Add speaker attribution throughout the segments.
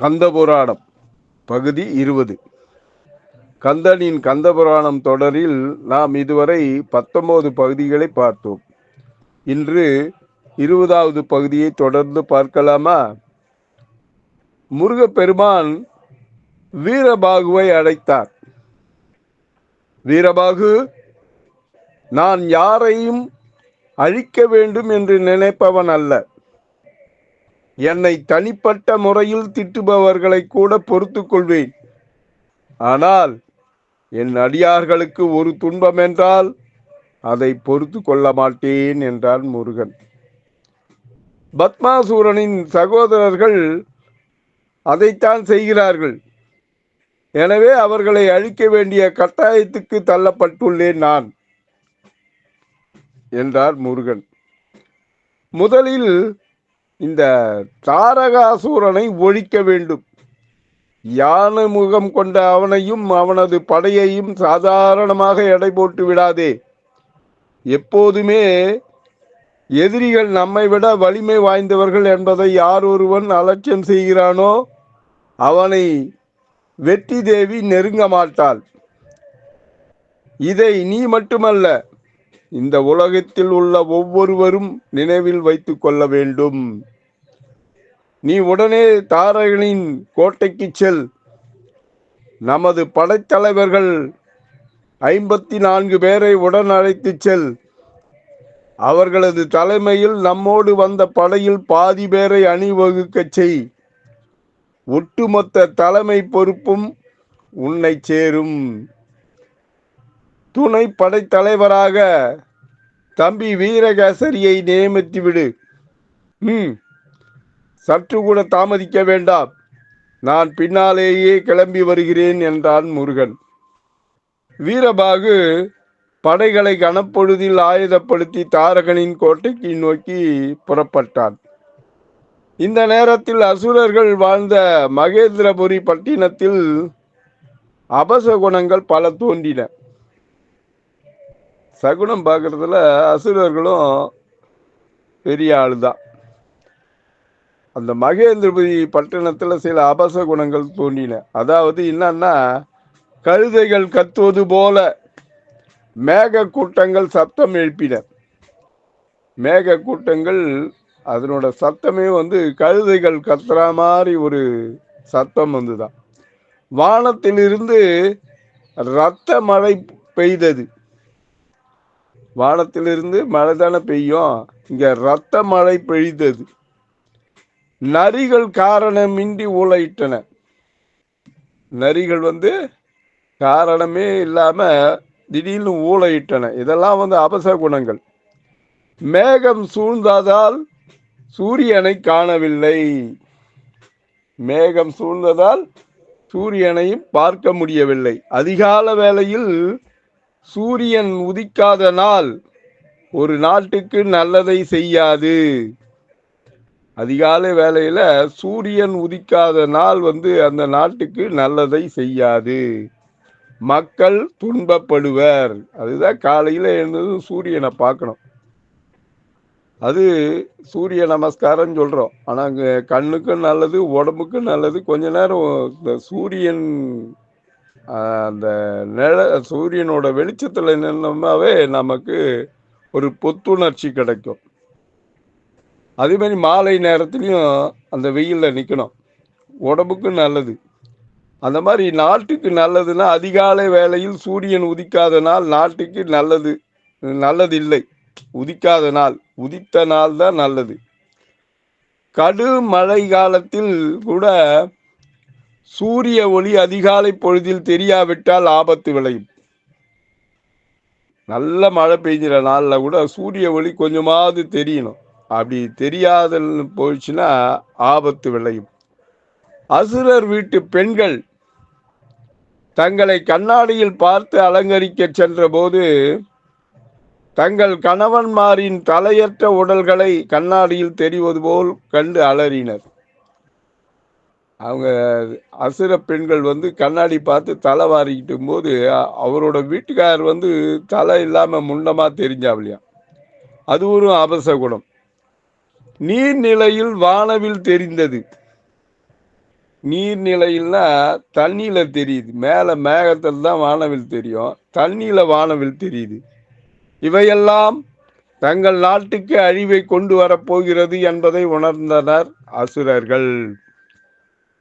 Speaker 1: கந்தபுராணம் பகுதி இருபது. கந்தனின் கந்தபுராணம் தொடரில் நாம் இதுவரை பத்தொன்பது பகுதிகளை பார்த்தோம். இன்று இருபதாவது பகுதியை தொடர்ந்து பார்க்கலாமா? முருகப்பெருமான் வீரபாகுவை அழைத்தார். வீரபாகு நான் யாரையும் அழிக்க வேண்டும் என்று நினைப்பவன் அல்ல. என்னை தனிப்பட்ட முறையில் திட்டுபவர்களை கூட பொறுத்து கொள்வேன் ஆனால் என் அடியார்களுக்கு ஒரு துன்பம் என்றால் அதை பொறுத்து கொள்ள மாட்டேன் என்றான் முருகன். பத்மாசூரனின் சகோதரர்கள் அதைத்தான் செய்கிறார்கள். எனவே அவர்களை அழிக்க வேண்டிய கட்டாயத்துக்கு தள்ளப்பட்டுள்ளேன் நான் என்றார் முருகன். முதலில் இந்த தாரகாசூரனை ஒழிக்க வேண்டும். யானை முகம் கொண்ட அவனையும் அவனது படையையும் சாதாரணமாக எடை போட்டு விடாதே. எப்போதுமே எதிரிகள் நம்மை விட வலிமை வாய்ந்தவர்கள் என்பதை யார் ஒருவன் அலட்சியம் செய்கிறானோ அவனை வெற்றி தேவி நெருங்க மாட்டாள். இதை நீ மட்டுமல்ல இந்த உலகத்தில் உள்ள ஒவ்வொருவரும் நினைவில் வைத்துக் கொள்ள வேண்டும். நீ உடனே தாரகனின் கோட்டைக்கு செல். நமது படைத்தலைவர்கள் ஐம்பத்தி நான்கு பேரை உடன் அழைத்துச் செல். அவர்களது தலைமையில் நம்மோடு வந்த படையில் பாதி பேரை அணிவகுக்கச் செய். ஒட்டுமொத்த தலைமை பொறுப்பும் உன்னை சேரும். துணை படைத்தலைவராக தம்பி வீரகேசரியை நியமித்து விடு. ம். சற்று கூட தாமதிக்க வேண்டாம். நான் பின்னாலேயே கிளம்பி வருகிறேன் என்றான் முருகன். வீரபாகு படைகளை கனப்பொழுதில் ஆயுதப்படுத்தி தாரகனின் கோட்டைக்கு நோக்கி புறப்பட்டான். இந்த நேரத்தில் அசுரர்கள் வாழ்ந்த மகேந்திரபுரி பட்டினத்தில் அபசகுணங்கள் பல தோன்றின. சகுனம் பார்க்குறதுல அசுரர்களும் பெரிய ஆளுதான். அந்த மகேந்திரபதி பட்டணத்தில் சில அபச குணங்கள் தோன்றின. அதாவது என்னன்னா கழுதைகள் கத்துவது போல மேக கூட்டங்கள் சத்தம் எழுப்பின. மேக கூட்டங்கள் அதனோட சத்தமே வந்து கழுதைகள் கத்துற மாதிரி ஒரு சத்தம் வந்துதான். வானத்திலிருந்து இரத்த மழை பெய்தது. வானத்திலிருந்து மழை தானே பெய்யும்? இங்க ரத்த மழை பெய்தது. நரிகள் காரணமின்றி ஊழையிட்டன. நரிகள் வந்து காரணமே இல்லாம திடீர்னு ஊழையிட்டன. இதெல்லாம் வந்து அபச குணங்கள். மேகம் சூழ்ந்ததால் சூரியனை காணவில்லை. மேகம் சூழ்ந்ததால் சூரியனையும் பார்க்க முடியவில்லை. அதிகால வேளையில் சூரியன் உதிக்காத நாள் ஒரு நாட்டுக்கு நல்லதை செய்யாது. அதிகாலை வேலையில் சூரியன் உதிக்காத நாள் வந்து அந்த நாட்டுக்கு நல்லதை செய்யாது. மக்கள் துன்பப்படுவர். அதுதான் காலையில எழுந்தது சூரியனை பார்க்கணும். அது சூரிய நமஸ்காரம் சொல்றோம். ஆனா கண்ணுக்கும் நல்லது உடம்புக்கும் நல்லது. கொஞ்ச நேரம் இந்த சூரியன் அந்த நிழ சூரியனோட வெளிச்சத்தில் நின்னோம்னாவே நமக்கு ஒரு புத்துணர்ச்சி கிடைக்கும். அதே மாதிரி மாலை நேரத்துலையும் அந்த வெயிலில் நிற்கணும் உடம்புக்கும் நல்லது. அந்த மாதிரி நாட்டுக்கு நல்லதுன்னா அதிகாலை வேளையில் சூரியன் உதிக்காத நாள் நாட்டுக்கு நல்லது நல்லது இல்லை உதிக்காத நாள் உதித்த நாள் தான் நல்லது. கடு மழை காலத்தில் கூட சூரிய ஒளி அதிகாலை பொழுதில் தெரியாவிட்டால் ஆபத்து விளையும். நல்ல மழை பெய்ஞ்சிற நாளில் கூட சூரிய ஒளி கொஞ்சமாவது தெரியணும். அப்படி தெரியாத போயிடுச்சுன்னா ஆபத்து விளையும். அசுரர் வீட்டு பெண்கள் தங்களை கண்ணாடியில் பார்த்து அலங்கரிக்க சென்றபோது தங்கள் கணவன்மாரின் தலையற்ற உடல்களை கண்ணாடியில் தெரிவது போல் கண்டு அலறினர். அவங்க அசுர பெண்கள் வந்து கண்ணாடி பார்த்து தலை வாரிக்கிட்டும் போது அவரோட வீட்டுக்காரர் வந்து தலை இல்லாமல் முன்னமாக தெரிஞ்சாவலையா அது ஒரு அபசகுணம் நீர்நிலையில் வானவில் தெரிந்தது. நீர்நிலையில்னா தண்ணியில் தெரியுது. மேலே மேகத்தில் தான் வானவில் தெரியும். தண்ணியில் வானவில் தெரியுது. இவையெல்லாம் தங்கள் நாட்டுக்கு அழிவை கொண்டு வரப்போகிறது என்பதை உணர்ந்தனர் அசுரர்கள்.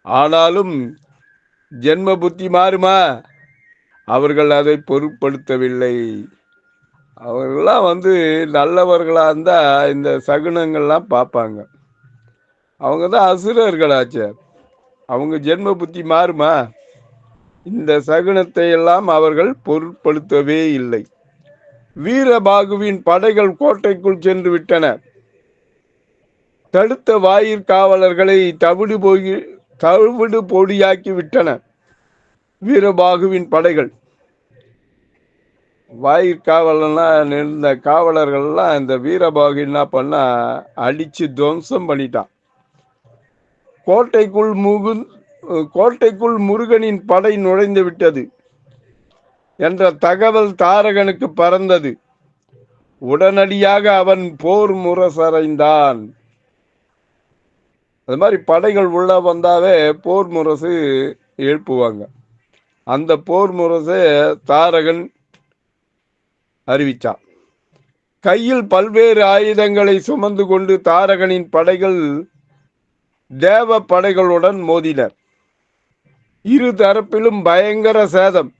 Speaker 1: ஆனாலும் ஜென்ம புத்தி மாறுமா? அவர்கள் அதை பொருட்படுத்தவில்லை. அவர்கள்லாம் வந்து நல்லவர்களாக இருந்தால் இந்த சகுனங்கள்லாம் பார்ப்பாங்க. அவங்க தான் அசுரர்களாச்சே. அவங்க ஜென்ம புத்தி மாறுமா? இந்த சகுனத்தை எல்லாம் அவர்கள் பொருட்படுத்தவே இல்லை. வீரபாகுவின் படைகள் கோட்டைக்குள் சென்று விட்டன தடுத்த வாயிற் காவலர்களை தவிடு போய் தவிடு பொடியாக்கி விட்டன. வீரபாகுவின் படைகள். வாயிற்காவலெல்லாம் இருந்த காவலர்கள்லாம் இந்த வீரபாகு என்ன பண்ணா அடிச்சு துவம்சம் பண்ணிட்டான். கோட்டைக்குள் முகு கோட்டைக்குள் முருகனின் படை நுழைந்து விட்டது என்ற தகவல் தாரகனுக்கு பறந்தது. உடனடியாக அவன் போர் முரசறைந்தான் அது மாதிரி படைகள் உள்ளே வந்தாவே போர் முரசு எழுப்புவாங்க. அந்த போர் முரசை தாரகன் அறிவித்தான் கையில் பல்வேறு ஆயுதங்களை சுமந்து கொண்டு தாரகனின் படைகள் தேவ படைகளுடன் மோதினர். இரு தரப்பிலும் பயங்கர சேதம்.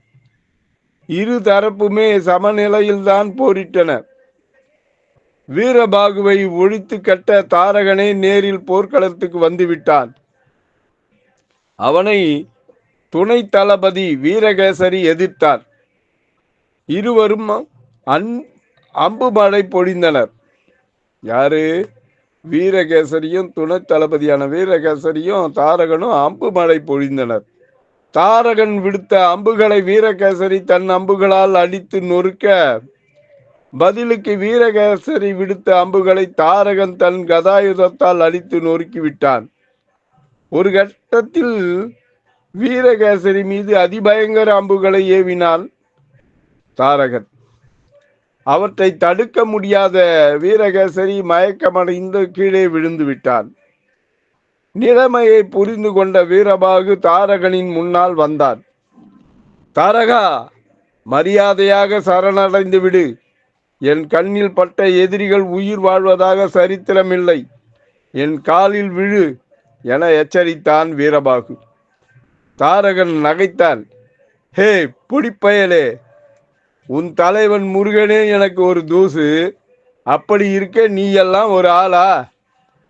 Speaker 1: இரு தரப்புமே சமநிலையில்தான் போரிட்டன வீரபாகுவை ஒழித்து கட்ட தாரகனே நேரில் போர்க்களத்துக்கு வந்துவிட்டான். அவனை துணை தளபதி வீரகேசரி எதிர்த்தார். இருவரும் அன் அம்பு மழை பொழிந்தனர். யாரு? வீரகேசரியும் துணை தளபதியான வீரகேசரியும் தாரகனும் அம்பு மழை பொழிந்தனர். தாரகன் விடுத்த அம்புகளை வீரகேசரி தன் அம்புகளால் அடித்து நொறுக்க பதிலுக்கு வீரகேசரி விடுத்த அம்புகளை தாரகன் தன் கதாயுதத்தால் அடித்து நொறுக்கி விட்டான் ஒரு கட்டத்தில் வீரகேசரி மீது அதிபயங்கர அம்புகளை ஏவினான் தாரகன். அவற்றை தடுக்க முடியாத வீரகேசரி மயக்கமடைந்து கீழே விழுந்து விட்டான். நிலைமையை புரிந்து கொண்ட வீரபாகு தாரகனின் முன்னால் வந்தான். தாரகா மரியாதையாக சரணடைந்து விடு. என் கண்ணில் பட்ட எதிரிகள் உயிர் வாழ்வதாக சரித்திரமில்லை. என் காலில் விழு என எச்சரித்தான் வீரபாகு. தாரகன் நகைத்தான். ஹே புடிப்பயலே உன் தலைவன் முருகனே எனக்கு ஒரு தூசு. அப்படி இருக்க நீ எல்லாம் ஒரு ஆளா?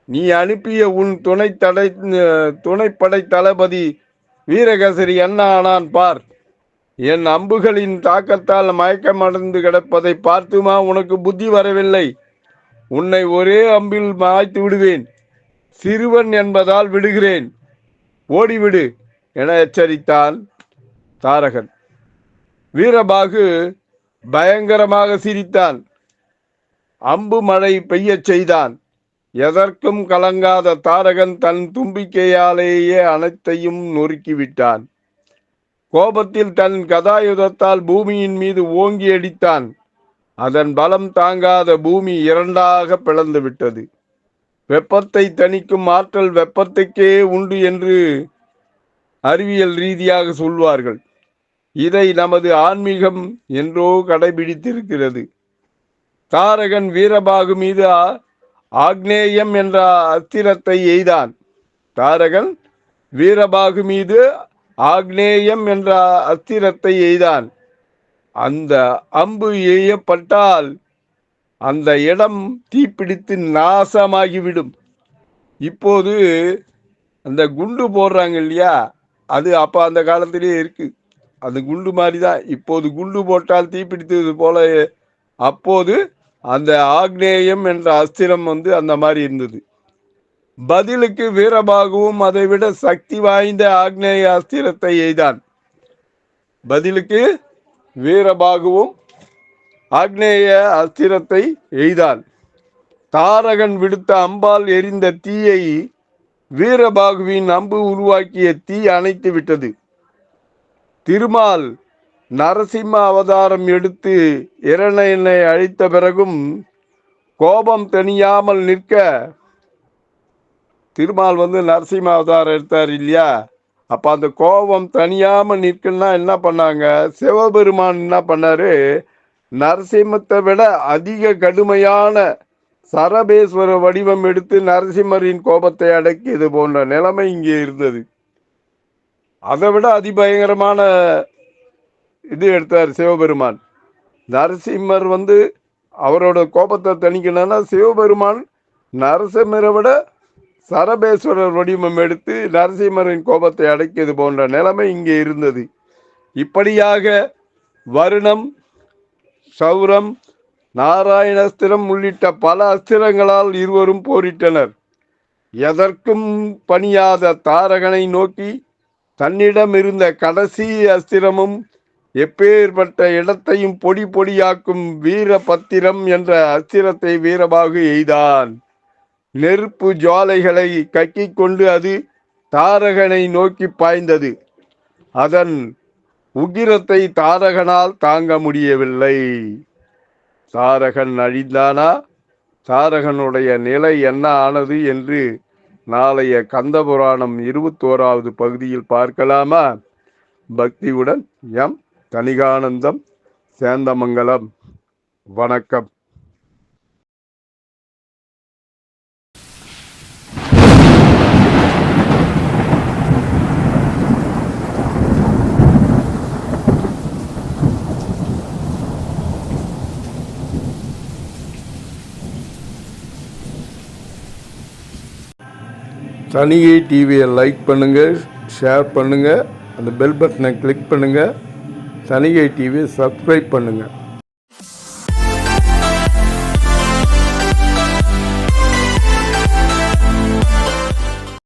Speaker 1: நீ அனுப்பிய உன் துணை தடை துணைப்படை தளபதி வீரகசரி என்ன ஆனான் பார். என் அம்புகளின் தாக்கத்தால் மயக்கமடைந்து கிடப்பதை பார்த்துமா உனக்கு புத்தி வரவில்லை? உன்னை ஒரே அம்பில் மாய்த்து விடுவேன். சிறுவன் என்பதால் விடுகிறேன். ஓடிவிடு என எச்சரித்தான் தாரகன். வீரபாகு பயங்கரமாக சிரித்தான். அம்பு மழை பெய்யச் செய்தான். எதற்கும் கலங்காத தாரகன் தன் தும்பிக்கையாலேயே அனைத்தையும் நொறுக்கிவிட்டான் கோபத்தில் தன் கதாயுதத்தால் பூமியின் மீது ஓங்கி அடித்தான். அதன் பலம் தாங்காத பூமி இரண்டாக பிளந்து விட்டது. வெப்பத்தை தணிக்கும் ஆற்றல் வெப்பத்துக்கே உண்டு என்று அறிவியல் ரீதியாக சொல்வார்கள். இதை நமது ஆன்மீகம் என்றோ கடைபிடித்திருக்கிறது. தாரகன் வீரபாகு மீது ஆக்னேயம் என்ற அஸ்திரத்தை எய்தான். தாரகன் வீரபாகு மீது ஆக்னேயம் என்ற அஸ்திரத்தை எய்தான். அந்த அம்பு எய்யப்பட்டால் அந்த இடம் தீப்பிடித்து நாசமாகிவிடும். இப்போது அந்த குண்டு போடுறாங்க இல்லையா? அது அப்போ அந்த காலத்திலேயே இருக்கு. அந்த குண்டு மாதிரி தான் இப்போது குண்டு போட்டால் தீப்பிடித்தது போல அப்போது அந்த ஆக்னேயம் என்ற அஸ்திரம் வந்து அந்த மாதிரி இருந்தது. பதிலுக்கு வீரபாகுவும் அதைவிட சக்தி வாய்ந்த ஆக்னேய அஸ்திரத்தை எய்தான். பதிலுக்கு வீரபாகுவும் ஆக்னேய அஸ்திரத்தை எய்தான். தாரகன் விடுத்த அம்பால் எரிந்த தீயை வீரபாகுவின் அம்பு உருவாக்கிய தீ அணைத்து விட்டது. திருமால் நரசிம்ம அவதாரம் எடுத்து இரணனை அழித்த பிறகும் கோபம் தணியாமல் நிற்க திருமால் வந்து நரசிம்ம அவதாரம் எடுத்தார் இல்லையா? அப்போ அந்த கோபம் தனியாமல் நிற்கணும்னா என்ன பண்ணாங்க? சிவபெருமான் என்ன பண்ணாரு? நரசிம்மத்தை விட அதிக கடுமையான சரபேஸ்வர வடிவம் எடுத்து நரசிம்மரின் கோபத்தை அடக்கியது போன்ற நிலைமை இங்கே இருந்தது. அதை விட அதிபயங்கரமான இது எடுத்தார் சிவபெருமான். நரசிம்மர் வந்து அவரோட கோபத்தை தணிக்கணும்னா சிவபெருமான் நரசிம்மரை விட சரபேஸ்வரர் வடிவம் எடுத்து நரசிம்மரின் கோபத்தை அடக்கியது போன்ற நிலைமை இங்கே இருந்தது. இப்படியாக வருணம் சௌரம் நாராயணஸ்திரம் உள்ளிட்ட பல அஸ்திரங்களால் இருவரும் போரிட்டனர். எதற்கும் பணியாத தாரகனை நோக்கி தன்னிடம் இருந்த கடைசி அஸ்திரமும் எப்பேற்பட்ட இடத்தையும் பொடி பொடியாக்கும் வீரபத்திரம் என்ற அஸ்திரத்தை வீரபாகு எய்தான். நெருப்பு ஜுவாலைகளை கக்கிக் கொண்டு அது தாரகனை நோக்கி பாய்ந்தது. அதன் உக்கிரத்தை தாரகனால் தாங்க முடியவில்லை. தாரகன் அழிந்தானா? தாரகனுடைய நிலை என்ன ஆனது என்று நாளைய கந்தபுராணம் இருபத்தோராவது பகுதியில் பார்க்கலாமா? பக்தியுடன் எம் தனிகானந்தம் சேந்தமங்கலம். வணக்கம். தனிகை டிவியை லைக் பண்ணுங்கள் ஷேர் பண்ணுங்கள் அந்த பெல் பட்டனை கிளிக் பண்ணுங்கள் சனிகை டிவியை சப்ஸ்கிரைப் பண்ணுங்கள்